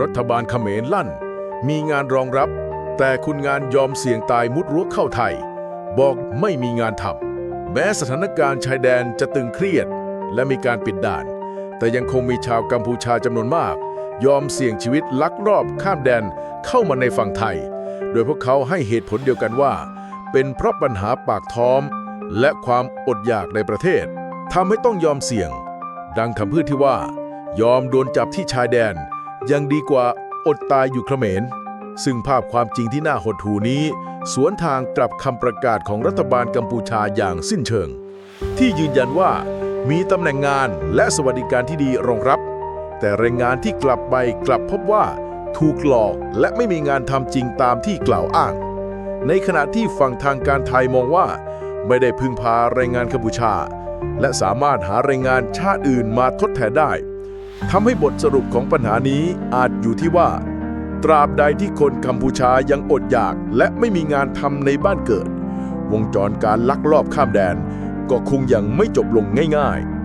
รัฐบาลเขมรลั่น มีงานรองรับ แต่คุณงานยอมเสี่ยงตายมุดรั้วเข้าไทย บอกไม่มีงานทำแม้สถานการณ์ชายแดนจะตึงเครียด และมีการปิดด่าน แต่ยังคงมีชาวกัมพูชาจำนวนมาก ยอมเสี่ยงชีวิตลักลอบข้ามแดนเข้ามาในฝั่งไทย โดยพวกเขาให้เหตุผลเดียวกันว่า เป็นเพราะปัญหาปากท้อง และความอดอยากในประเทศทำให้ต้องยอมเสี่ยง ดังคำพูดที่ว่า ยอมโดนจับที่ชายแดน ยังดีกว่าอดตายอยู่เขมร ซึ่งภาพความจริงที่น่าหดหูนี้ สวนทางกับคำประกาศของรัฐบาลกัมพูชาอย่างสิ้นเชิง ที่ยืนยันว่ามีตำแหน่งงานและสวัสดิการที่ดีรองรับ แต่แรงงานที่กลับไปกลับพบว่า ถูกหลอกและไม่มีงานทำจริงตามที่กล่าวอ้าง ในขณะที่ฝั่งทางการไทยมองว่า ไม่ได้พึ่งพาแรงงานกัมพูชา และสามารถหาแรงงานชาติอื่นมาทดแทนได้ ทำให้บทสรุปของปัญหานี้อาจอยู่ที่ว่า ตราบใดที่คนกัมพูชายังอดอยาก และไม่มีงานทำในบ้านเกิด วงจรการลักลอบข้ามแดน ก็คงยังไม่จบลงง่าย ๆ